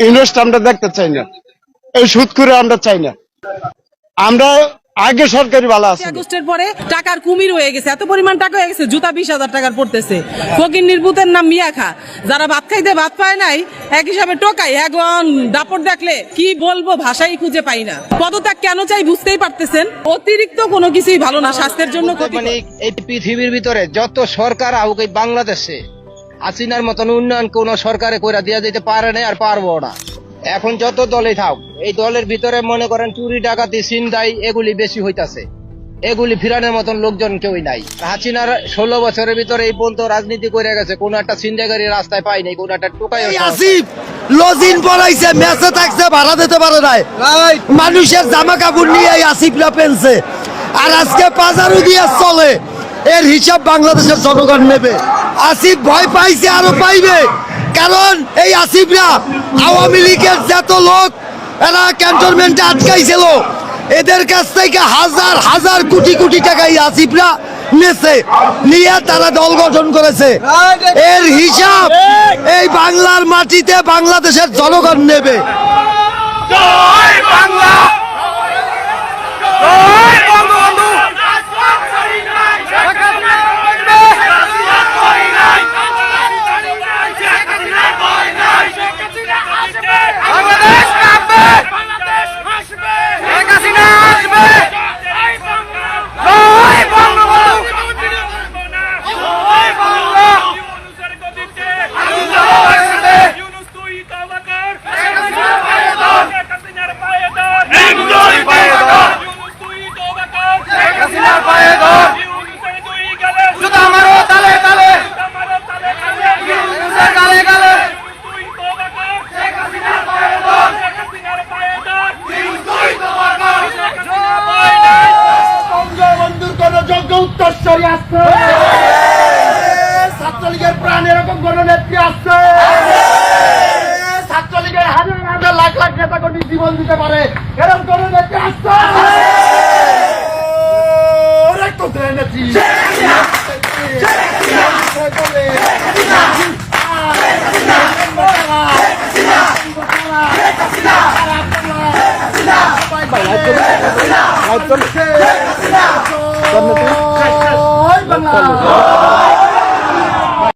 Invest আমরা দেখতে চাই না। এই সুদ করে আমরা চাই না। আমরা আগে সরকারি ভালো আছে। আগস্টের পরে টাকার কুমির হয়ে গেছে। এত পরিমাণ টাকা হয়ে গেছে জুতা বিশ হাজার টাকার পড়তেছে। ফকির নির্বুতের নাম মিয়া খা। যারা ভাত খাইতে ভাত পায় নাই এক হিসাবে টোকাই। এখন দাপট দেখলে কি বলব ভাষাই খুঁজে পাই না। পদত্যাগ কেন চাই বুঝতেই পারতেছেন? অতিরিক্ত কোনো কিছুই ভালো না স্বাস্থ্যের জন্য। মানে এই পৃথিবীর ভিতরে যত সরকার আউক এই বাংলাদেশে হাসিনার মতন উন্নয়ন কোন সরকারে কইরা দিয়া যেতে পারে না আর পারব না। এখন যত দলে থাক এই দলের ভিতরে মনে করেন চুরি ডাকাতি ছিনতাই এগুলি বেশি হইতাছে। এগুলি ফিরানোর মতন লোকজন কেউই নাই। হাসিনার ষোলো বছরের ভিতরে এই পর্যন্ত রাজনীতি করে গেছে কোন একটা ছিনতাইকারী রাস্তায় পাই নাই কোন একটা টোকাই আসিফ লজিন পড়াইছে মেসে থাকছে ভাড়া দিতে পারে নাই। মানুষের জামা কাপড় নিয়ে এই আসিফরা পেনছে আর আজকে বাজারও দিয়ে চলে। এর হিসাব বাংলাদেশের জনগণ নেবে। আসিফ ভয় পাইছে, আরও পাইবে। কারণ এই আসিফরা আওয়ামী লীগের যত লোক, এরা ক্যান্টনমেন্টে আটকাইছিল। এদের কাছ থেকে হাজার হাজার কোটি কোটি টাকা এই আসিফরা নেছে। নিয়ে তারা দল গঠন করেছে। এর হিসাব এই বাংলার মাটিতে বাংলাদেশের জনগণ নেবে। বাংলাদেশ উত্তরস্বরী আছে ছাত্রলীগের প্রাণ এরকম কোন নেত্রী আছে ছাত্রলীগের হাজার হাজার লাখ লাখ নেতা কর্মী জীবন দিতে পারে। এরকম কোন নেত্রী আছে ওরে কোথায় নেত্রী জয় বাংলা